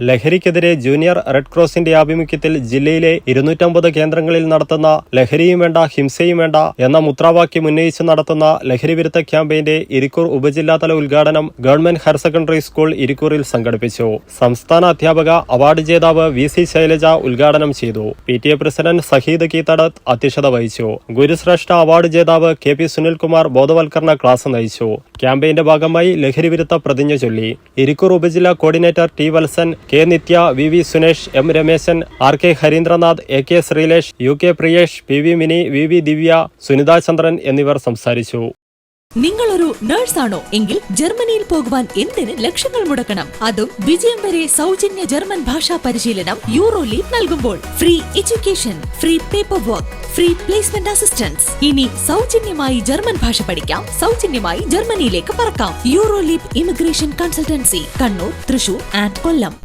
ലഹരിക്കെതിരെ junior red ക്രോസിന്റെ ആഭിമുഖ്യത്തിൽ ജില്ലയിലെ ഇരുന്നൂറ്റമ്പത് കേന്ദ്രങ്ങളിൽ നടത്തുന്ന ലഹരിയും വേണ്ട ഹിംസയും വേണ്ട എന്ന മുദ്രാവാക്യം ഉന്നയിച്ച് നടത്തുന്ന ലഹരിവിരുദ്ധ ക്യാമ്പയിന്റെ ഇരിക്കൂർ ഉപജില്ലാതല ഉദ്ഘാടനം ഗവൺമെന്റ് ഹയർ സെക്കൻഡറി സ്കൂൾ ഇരിക്കൂറിൽ സംഘടിപ്പിച്ചു. സംസ്ഥാന അധ്യാപക അവാർഡ് ജേതാവ് വി സി ശൈലജ ഉദ്ഘാടനം ചെയ്തു. P T A president Saheed Keethadath അധ്യക്ഷത വഹിച്ചു. ഗുരുശ്രേഷ്ഠ അവാർഡ് ജേതാവ് കെ പി സുനിൽകുമാർ ബോധവൽക്കരണ ക്ലാസ് നയിച്ചു. ക്യാമ്പയിന്റെ ഭാഗമായി ലഹരിവിരുദ്ധ പ്രതിജ്ഞ ചൊല്ലി. ഇരിക്കൂർ ഉപജില്ലാ coordinator T Valsan K Nithya V V Sunesh M Rameshan R K Harindranath A K Sreelesh U K Priyesh P V Mini V V Divya Sunitha Chandran എന്നിവർ സംസാരിച്ചു. നിങ്ങളൊരു നേഴ്സാണോ എങ്കിൽ ജർമ്മനിയിൽ പോകുവാൻ എന്തിന് ലക്ഷങ്ങൾ മുടക്കണം? അതും വിജയം വരെ സൗജന്യ ജർമ്മൻ ഭാഷാ പരിശീലനം യൂറോ ലീഗ് നൽകുമ്പോൾ. Free education free paper work free placement assistance ഇനി സൗജന്യമായി ജർമ്മൻ ഭാഷ പഠിക്കാം. സൗജന്യമായി ജർമ്മനിയിലേക്ക് പറക്കാം. Euro League immigration consultancy Kannur Thrissur and Kollam.